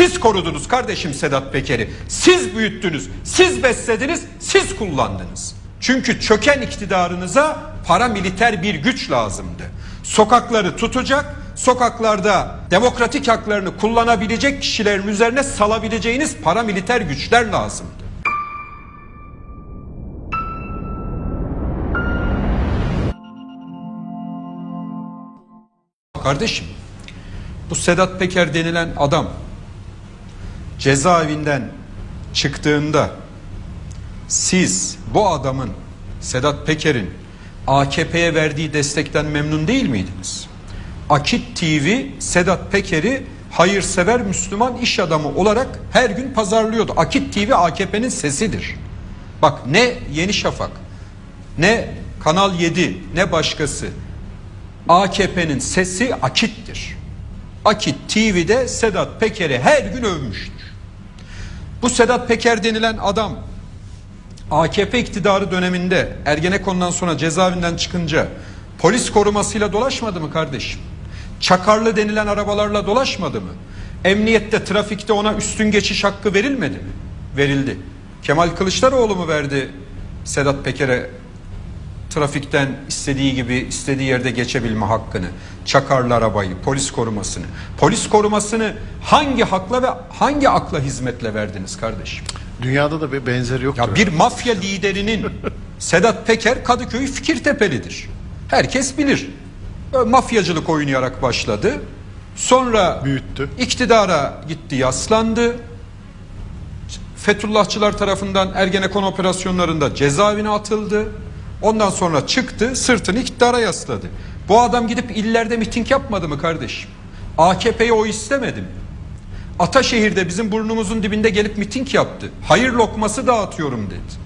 Siz korudunuz kardeşim Sedat Peker'i. Siz büyüttünüz, siz beslediniz, siz kullandınız. Çünkü çöken iktidarınıza paramiliter bir güç lazımdı. Sokakları tutacak, sokaklarda demokratik haklarını kullanabilecek kişilerin üzerine salabileceğiniz paramiliter güçler lazımdı. Kardeşim, bu Sedat Peker denilen adam cezaevinden çıktığında siz bu adamın Sedat Peker'in AKP'ye verdiği destekten memnun değil miydiniz? Akit TV Sedat Peker'i hayırsever Müslüman iş adamı olarak her gün pazarlıyordu. Akit TV AKP'nin sesidir. Bak ne Yeni Şafak, ne Kanal 7, ne başkası. AKP'nin sesi Akit'tir. Akit TV'de Sedat Peker'i her gün övmüştür. Bu Sedat Peker denilen adam AKP iktidarı döneminde Ergenekon'dan sonra cezaevinden çıkınca polis korumasıyla dolaşmadı mı kardeşim? Çakarlı denilen arabalarla dolaşmadı mı? Emniyette, trafikte ona üstün geçiş hakkı verilmedi mi? Verildi. Kemal Kılıçdaroğlu mu verdi Sedat Peker'e trafikten istediği gibi istediği yerde geçebilme hakkını, çakarlı arabayı, polis korumasını. Polis korumasını hangi hakla ve hangi akla hizmetle verdiniz kardeşim? Dünyada da bir benzeri yoktur. Ya bir mafya liderinin Sedat Peker Kadıköy Fikirtepelidir. Herkes bilir. Mafyacılık oynayarak başladı. Sonra Büyüttü. iktidara gitti, yaslandı. Fethullahçılar tarafından Ergenekon operasyonlarında cezaevine atıldı. Ondan sonra çıktı, sırtını iktidara yasladı. Bu adam gidip illerde miting yapmadı mı kardeşim? AKP'ye o istemedi mi? Ataşehir'de bizim burnumuzun dibinde gelip miting yaptı. Hayır lokması dağıtıyorum dedi.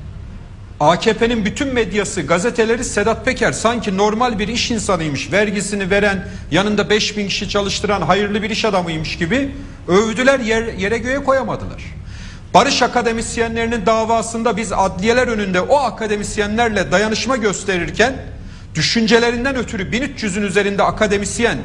AKP'nin bütün medyası, gazeteleri Sedat Peker sanki normal bir iş insanıymış. Vergisini veren, yanında 5000 kişi çalıştıran hayırlı bir iş adamıymış gibi övdüler, yer, yere göğe koyamadılar. Barış akademisyenlerinin davasında biz adliyeler önünde o akademisyenlerle dayanışma gösterirken düşüncelerinden ötürü 1300'ün üzerinde akademisyen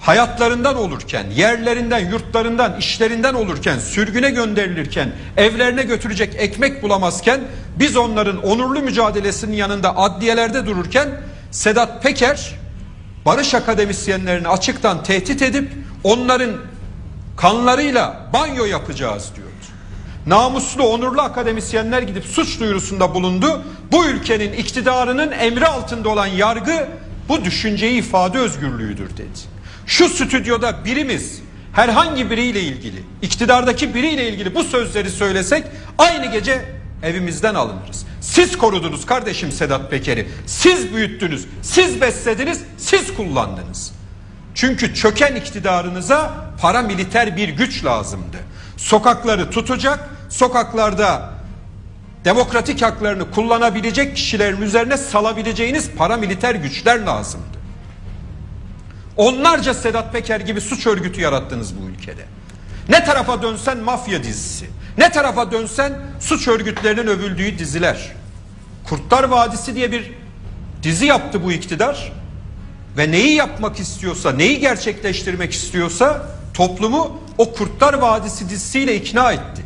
hayatlarından olurken, yerlerinden, yurtlarından, işlerinden olurken, sürgüne gönderilirken, evlerine götürecek ekmek bulamazken biz onların onurlu mücadelesinin yanında adliyelerde dururken Sedat Peker barış akademisyenlerini açıktan tehdit edip onların kanlarıyla banyo yapacağız diyordu. Namuslu, onurlu akademisyenler gidip suç duyurusunda bulundu. Bu ülkenin iktidarının emri altında olan yargı bu düşünceyi ifade özgürlüğüdür dedi. Şu stüdyoda birimiz herhangi biriyle ilgili, iktidardaki biriyle ilgili bu sözleri söylesek aynı gece evimizden alınırız. Siz korudunuz kardeşim Sedat Peker'i. Siz büyüttünüz, siz beslediniz, siz kullandınız. Çünkü çöken iktidarınıza paramiliter bir güç lazımdı. Sokakları tutacak, sokaklarda demokratik haklarını kullanabilecek kişilerin üzerine salabileceğiniz paramiliter güçler lazımdı. Onlarca Sedat Peker gibi suç örgütü yarattınız bu ülkede. Ne tarafa dönsen mafya dizisi. Ne tarafa dönsen suç örgütlerinin övüldüğü diziler. Kurtlar Vadisi diye bir dizi yaptı bu iktidar. Ve neyi yapmak istiyorsa, neyi gerçekleştirmek istiyorsa toplumu o Kurtlar Vadisi dizisiyle ikna etti.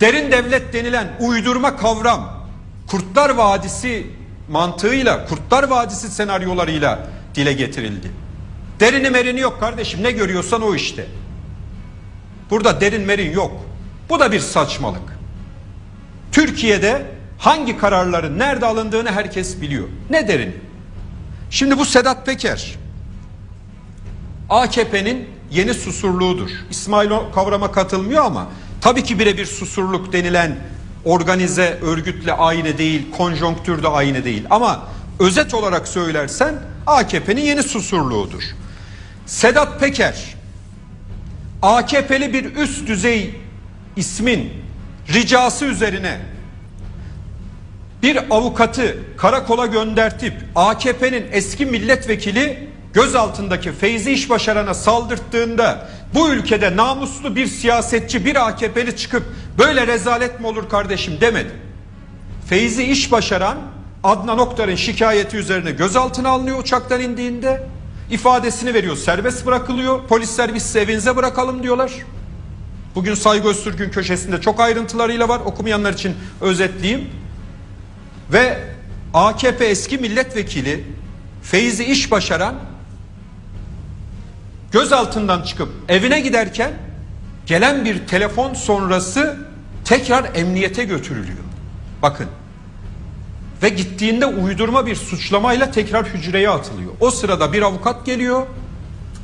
Derin devlet denilen uydurma kavram Kurtlar Vadisi mantığıyla, Kurtlar Vadisi senaryolarıyla dile getirildi. Derini merini yok kardeşim ne görüyorsan o işte. Burada derin merin yok. Bu da bir saçmalık. Türkiye'de hangi kararların nerede alındığını herkes biliyor. Ne derin? Şimdi bu Sedat Peker AKP'nin yeni susurluğudur. İsmail o kavrama katılmıyor ama tabii ki birebir susurluk denilen organize örgütle aynı değil, konjonktürde aynı değil. Ama özet olarak söylersen AKP'nin yeni susurluğudur. Sedat Peker AKP'li bir üst düzey ismin ricası üzerine bir avukatı karakola göndertip AKP'nin eski milletvekili gözaltındaki Feyzi İşbaşaran'a saldırttığında bu ülkede namuslu bir siyasetçi bir AKP'li çıkıp böyle rezalet mi olur kardeşim demedi. Feyzi İşbaşaran Adnan Oktar'ın şikayeti üzerine gözaltına alınıyor uçaktan indiğinde ifadesini veriyor serbest bırakılıyor polisler biz evinize bırakalım diyorlar. Bugün Saygı Öztürk'ün köşesinde çok ayrıntılarıyla var. Okumayanlar için özetleyeyim. Ve AKP eski milletvekili Feyzi İş Başaran gözaltından çıkıp evine giderken gelen bir telefon sonrası tekrar emniyete götürülüyor. Bakın. Ve gittiğinde uydurma bir suçlamayla tekrar hücreye atılıyor. O sırada bir avukat geliyor.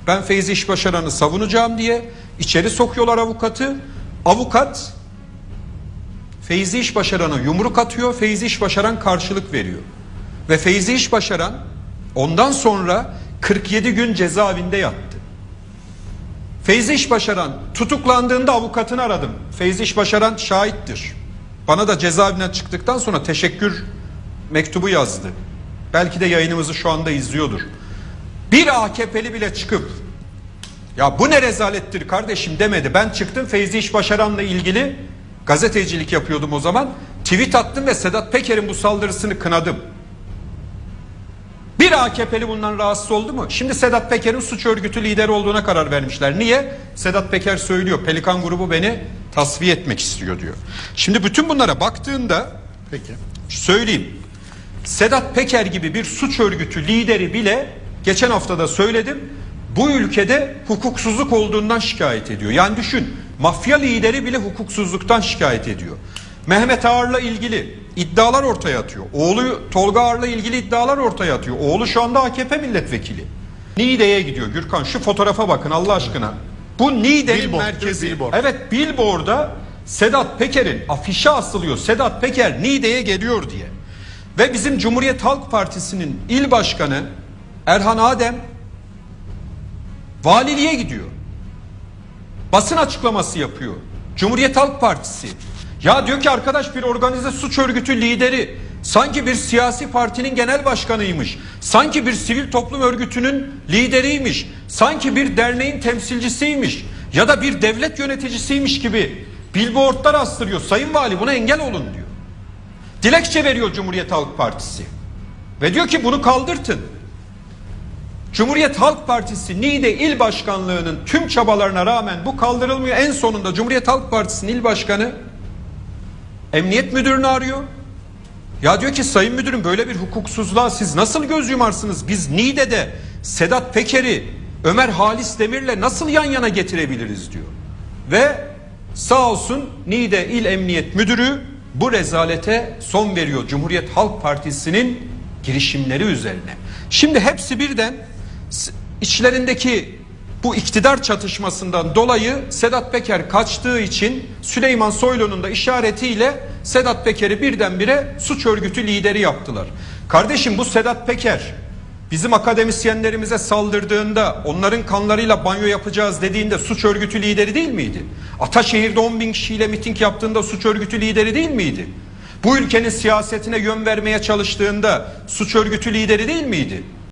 Ben Feyzi İş Başaran'ı savunacağım diye içeri sokuyorlar avukatı. Avukat Feyzi İş Başaran'a yumruk atıyor. Feyzi İş Başaran karşılık veriyor. Ve Feyzi İş Başaran ondan sonra 47 gün cezaevinde yattı. Feyzi İş Başaran tutuklandığında avukatını aradım. Feyzi İş Başaran şahittir. Bana da cezaevinden çıktıktan sonra teşekkür mektubu yazdı. Belki de yayınımızı şu anda izliyordur. Bir AKP'li bile çıkıp ya bu ne rezalettir kardeşim demedi. Ben çıktım Feyzi İş Başaran'la ilgili gazetecilik yapıyordum o zaman. Tweet attım ve Sedat Peker'in bu saldırısını kınadım. AKP'li bundan rahatsız oldu mu? Şimdi Sedat Peker'in suç örgütü lideri olduğuna karar vermişler. Niye? Sedat Peker söylüyor. Pelikan grubu beni tasfiye etmek istiyor diyor. Şimdi bütün bunlara baktığında Peki. söyleyeyim. Sedat Peker gibi bir suç örgütü lideri bile geçen hafta da söyledim. Bu ülkede hukuksuzluk olduğundan şikayet ediyor. Yani düşün mafya lideri bile hukuksuzluktan şikayet ediyor. Mehmet Ağar'la ilgili iddialar ortaya atıyor. Oğlu Tolga Ağar'la ilgili iddialar ortaya atıyor. Oğlu şu anda AKP milletvekili. Niğde'ye gidiyor Gürkan. Şu fotoğrafa bakın Allah aşkına. Bu Niğde'nin Billboard, merkezi. billboard. Evet Billboard'da Sedat Peker'in afişe asılıyor. Sedat Peker Niğde'ye geliyor diye. Ve bizim Cumhuriyet Halk Partisi'nin il başkanı Erhan Adem valiliğe gidiyor. Basın açıklaması yapıyor. Cumhuriyet Halk Partisi. Ya diyor ki arkadaş bir organize suç örgütü lideri sanki bir siyasi partinin genel başkanıymış. Sanki bir sivil toplum örgütünün lideriymiş. Sanki bir derneğin temsilcisiymiş ya da bir devlet yöneticisiymiş gibi billboardlar astırıyor. Sayın Vali buna engel olun diyor. Dilekçe veriyor Cumhuriyet Halk Partisi. Ve diyor ki bunu kaldırtın. Cumhuriyet Halk Partisi Niğde İl Başkanlığı'nın tüm çabalarına rağmen bu kaldırılmıyor. En sonunda Cumhuriyet Halk Partisi'nin il başkanı emniyet müdürünü arıyor. Ya diyor ki sayın müdürüm böyle bir hukuksuzluğa siz nasıl göz yumarsınız? Biz Niğde'de Sedat Peker'i Ömer Halis Demir'le nasıl yan yana getirebiliriz diyor. Ve sağ olsun Niğde İl Emniyet Müdürü bu rezalete son veriyor Cumhuriyet Halk Partisi'nin girişimleri üzerine. Şimdi hepsi birden içlerindeki bu iktidar çatışmasından dolayı Sedat Peker kaçtığı için Süleyman Soylu'nun da işaretiyle Sedat Peker'i birdenbire suç örgütü lideri yaptılar. Kardeşim bu Sedat Peker bizim akademisyenlerimize saldırdığında onların kanlarıyla banyo yapacağız dediğinde suç örgütü lideri değil miydi? Ataşehir'de 10 bin kişiyle miting yaptığında suç örgütü lideri değil miydi? Bu ülkenin siyasetine yön vermeye çalıştığında suç örgütü lideri değil miydi?